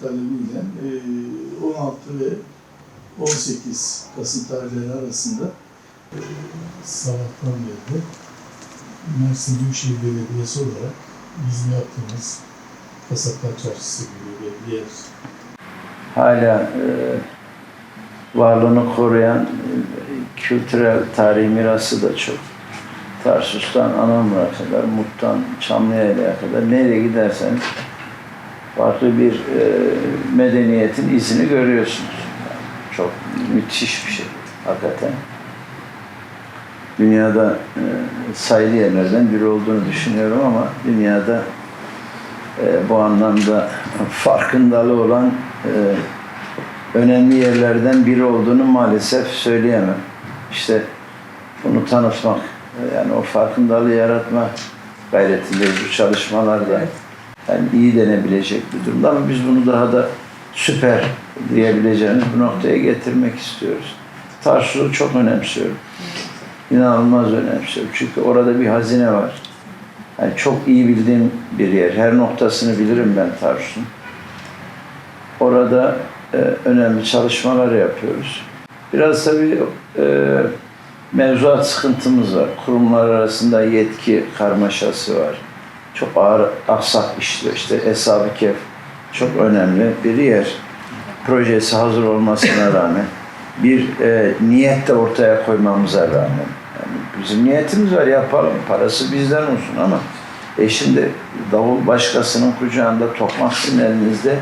talebiyle e, 16 ve 18 Kasım tarihleri arasında e, sabahtan beri Mersin Büyükşehir Belediyesi olarak bizim yaptığımız Kasaplar Çarşısı gibi bir yer hala e, varlığını koruyan e, kültürel tarihi mirası da çok. Tarsus'tan Anamur'a kadar, Mut'tan Çamlıyayla'ya kadar nereye gidersen farklı bir e, medeniyetin izini görüyorsunuz. Yani çok müthiş bir şey hakikaten. Dünyada e, sayılı yerlerden biri olduğunu düşünüyorum ama dünyada e, bu anlamda farkındalığı olan e, önemli yerlerden biri olduğunu maalesef söyleyemem. İşte bunu tanıtmak, e, yani o farkındalığı yaratma gayretindeyiz bu çalışmalarda. Yani iyi denebilecek bir durumda ama biz bunu daha da süper diyebileceğimiz bir noktaya getirmek istiyoruz. Tarsus'u çok önemsiyorum. İnanılmaz önemsiyorum. Çünkü orada bir hazine var. Yani çok iyi bildiğim bir yer. Her noktasını bilirim ben Tarsus'un. Orada e, önemli çalışmalar yapıyoruz. Biraz tabii e, mevzuat sıkıntımız var. Kurumlar arasında yetki karmaşası var. Çok ağır işliyor. İşte Eshab-ı Kehf çok önemli bir yer. Projesi hazır olmasına rağmen bir e, niyet de ortaya koymamıza rağmen yani bizim niyetimiz var yapalım parası bizden olsun ama e şimdi davul başkasının kucağında tokmak sizin elinizde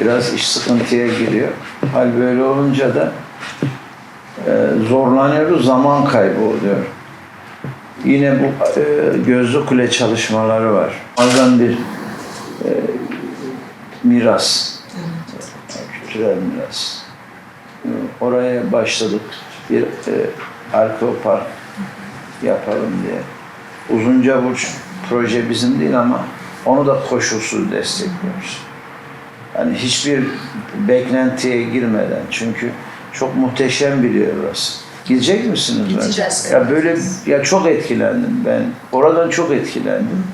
biraz iş sıkıntıya giriyor. Hal böyle olunca da e, zorlanıyoruz zaman kaybı oluyor. Yine bu e, gözlü kule çalışmaları var. Bazen bir e, miras, kültürel miras. Oraya başladık. Bir e, arkeopark yapalım diye. Uzunca Burç proje bizim değil ama onu da koşulsuz destekliyoruz. Yani hiçbir beklentiye girmeden çünkü çok muhteşem bir yer. Gidecek misiniz? Gideceğiz, Ya evet. böyle ya çok etkilendim ben. Oradan çok etkilendim.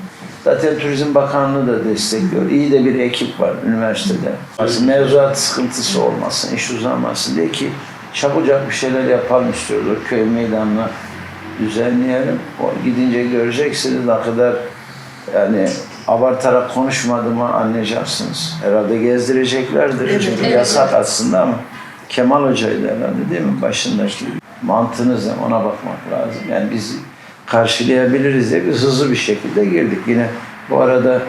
Zaten Turizm Bakanlığı da destekliyor. İyi de bir ekip var üniversitede. Aslında mevzuat sıkıntısı olmasın, iş uzamasın diye ki çabucak bir şeyler yapalım istiyoruz. O köy meydanına düzenleyelim. O gidince göreceksiniz ne kadar yani abartarak konuşmadığımı anlayacaksınız. Herhalde gezdireceklerdir. Evet, Çünkü evet, yasak evet. aslında ama Kemal Hoca'ydı herhalde değil mi? Başındaki mantığınız ne? ona bakmak lazım. Yani biz karşılayabiliriz diye biz hızlı bir şekilde girdik. Yine bu arada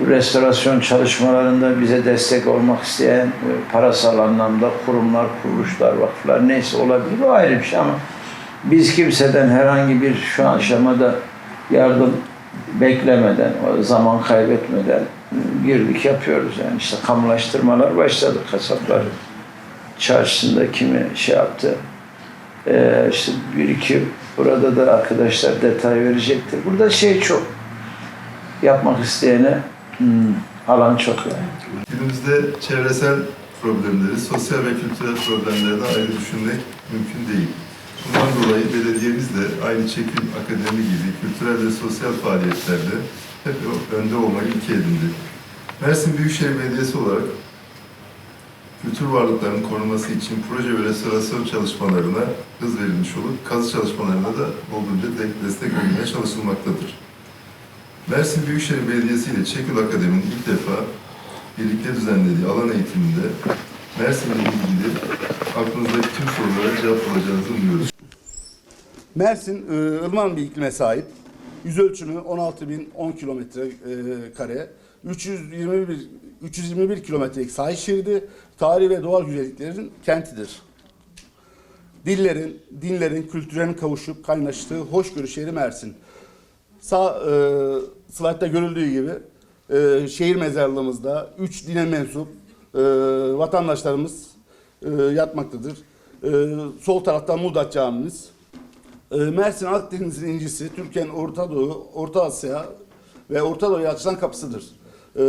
bu restorasyon çalışmalarında bize destek olmak isteyen e, parasal anlamda kurumlar, kuruluşlar, vakıflar neyse olabilir. O ayrı bir şey ama biz kimseden herhangi bir şu aşamada yardım beklemeden, zaman kaybetmeden e, girdik yapıyoruz yani işte kamulaştırmalar başladı kasaplar çarşısında kimi şey yaptı ee, işte bir iki burada da arkadaşlar detay verecektir. Burada şey çok yapmak isteyene hmm, alan çok yani. Günümüzde çevresel problemleri, sosyal ve kültürel problemleri de ayrı düşünmek mümkün değil. Bundan dolayı belediyemiz de aynı çekim akademi gibi kültürel ve sosyal faaliyetlerde hep önde olmayı ilke edindi. Mersin Büyükşehir Belediyesi olarak kültür varlıklarının korunması için proje ve restorasyon çalışmalarına hız verilmiş olup kazı çalışmalarına da olduğunca de- destek olmaya çalışılmaktadır. Mersin Büyükşehir Belediyesi ile Çekül Akademi'nin ilk defa birlikte düzenlediği alan eğitiminde Mersin'le ilgili aklınızdaki tüm sorulara cevap bulacağınızı umuyoruz. Mersin e, ılıman bir iklime sahip. Yüz ölçümü 16.010 kilometre e, kare. 321 321 kilometrelik sahil şeridi, tarihi ve doğal güzelliklerin kentidir. Dillerin, dinlerin, kültürlerin kavuşup kaynaştığı hoşgörü şehri Mersin. Sağ e, slaytta görüldüğü gibi e, şehir mezarlığımızda üç dine mensup e, vatandaşlarımız e, yatmaktadır. E, sol tarafta Muğdat Camimiz. E, Mersin Akdeniz'in incisi, Türkiye'nin Orta Doğu, Orta Asya ve Orta Doğu'ya açılan kapısıdır. E,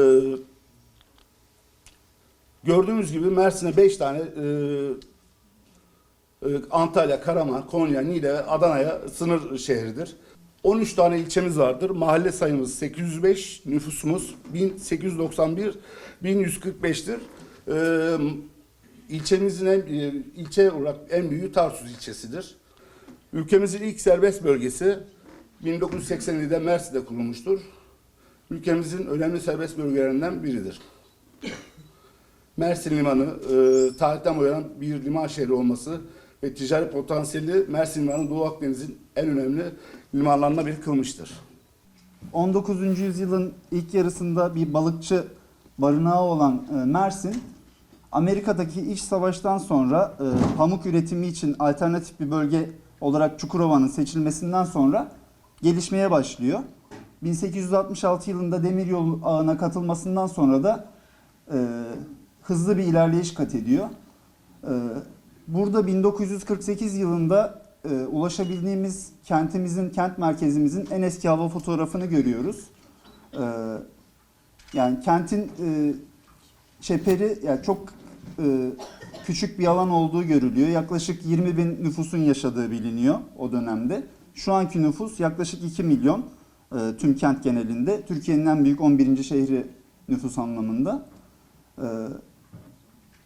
gördüğümüz gibi Mersin'e beş tane e, e, Antalya, Karaman, Konya, Niğde ve Adana'ya sınır şehridir. 13 tane ilçemiz vardır. Mahalle sayımız 805, nüfusumuz 1891, 1145'tir. Ee, ilçemizin en, e, ilçe olarak en büyüğü Tarsus ilçesidir. Ülkemizin ilk serbest bölgesi 1987'de Mersin'de kurulmuştur. Ülkemizin önemli serbest bölgelerinden biridir. Mersin Limanı e, tarihten bu yana bir liman şehri olması ve ticari potansiyeli Mersin Limanı Doğu Akdeniz'in en önemli limanlarından biri kılmıştır. 19. yüzyılın ilk yarısında bir balıkçı barınağı olan e, Mersin, Amerika'daki iç savaştan sonra e, pamuk üretimi için alternatif bir bölge olarak Çukurova'nın seçilmesinden sonra gelişmeye başlıyor. 1866 yılında demiryolu ağına katılmasından sonra da e, hızlı bir ilerleyiş kat ediyor. E, burada 1948 yılında e, ulaşabildiğimiz kentimizin, kent merkezimizin en eski hava fotoğrafını görüyoruz. E, yani kentin e, çeperi yani çok e, küçük bir alan olduğu görülüyor. Yaklaşık 20 bin nüfusun yaşadığı biliniyor o dönemde. Şu anki nüfus yaklaşık 2 milyon tüm kent genelinde. Türkiye'nin en büyük 11. şehri nüfus anlamında.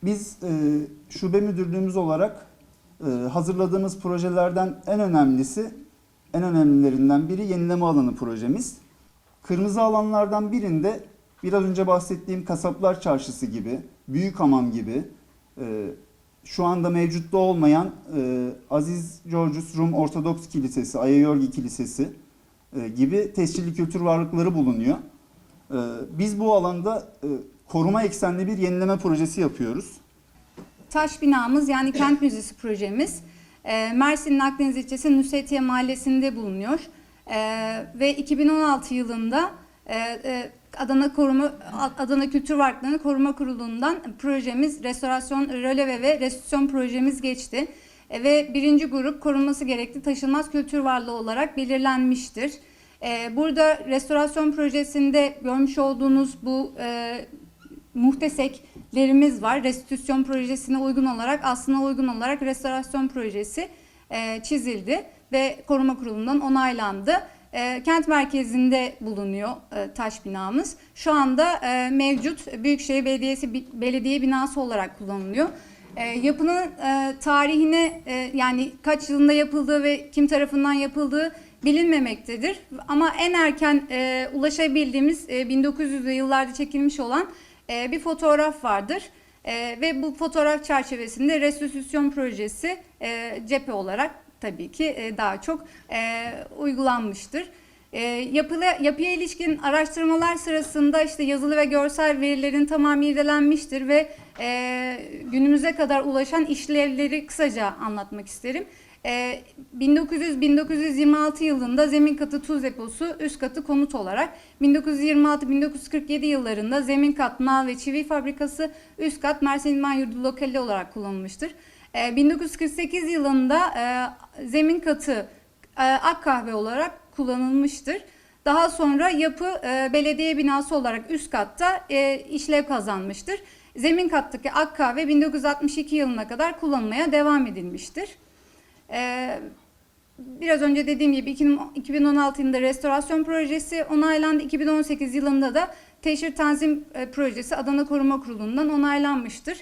Biz e, şube müdürlüğümüz olarak e, hazırladığımız projelerden en önemlisi, en önemlilerinden biri yenileme alanı projemiz. Kırmızı alanlardan birinde biraz önce bahsettiğim Kasaplar Çarşısı gibi, Büyük Hamam gibi, e, şu anda mevcutta olmayan e, Aziz Georgius Rum Ortodoks Kilisesi, Ayayorgi Kilisesi e, gibi tescilli kültür varlıkları bulunuyor. E, biz bu alanda e, koruma eksenli bir yenileme projesi yapıyoruz. Taş binamız yani kent müzesi projemiz e, Mersin'in Akdeniz ilçesi Nusretiye mahallesinde bulunuyor. E, ve 2016 yılında e, Adana Koruma Adana Kültür Varlıklarını Koruma Kurulu'ndan projemiz restorasyon röleve ve restitüsyon projemiz geçti. Ve birinci grup korunması gerekli taşınmaz kültür varlığı olarak belirlenmiştir. Burada restorasyon projesinde görmüş olduğunuz bu muhteseklerimiz var. Restitüsyon projesine uygun olarak, aslına uygun olarak restorasyon projesi e, çizildi ve koruma kurulundan onaylandı. E, kent merkezinde bulunuyor e, taş binamız. Şu anda e, mevcut Büyükşehir Belediyesi belediye binası olarak kullanılıyor. E, yapının e, tarihine e, yani kaç yılında yapıldığı ve kim tarafından yapıldığı bilinmemektedir. Ama en erken e, ulaşabildiğimiz e, 1900'lü yıllarda çekilmiş olan e, bir fotoğraf vardır. E, ve bu fotoğraf çerçevesinde restitüsyon projesi e, cephe olarak tabii ki e, daha çok uygulanmıştır. Yapıla, yapıya ilişkin araştırmalar sırasında işte yazılı ve görsel verilerin tamamı irdelenmiştir ve e, günümüze kadar ulaşan işlevleri kısaca anlatmak isterim. E, 1900-1926 yılında zemin katı tuz deposu, üst katı konut olarak, 1926-1947 yıllarında zemin kat nal ve çivi fabrikası, üst kat Mersin İdman Yurdu lokali olarak kullanılmıştır. E, 1948 yılında e, zemin katı e, ak kahve olarak kullanılmıştır. Daha sonra yapı e, belediye binası olarak üst katta e, işlev kazanmıştır. Zemin kattaki ak kahve 1962 yılına kadar kullanılmaya devam edilmiştir. Ee, biraz önce dediğim gibi 2016 yılında restorasyon projesi onaylandı. 2018 yılında da teşhir tanzim e, projesi Adana Koruma Kurulu'ndan onaylanmıştır.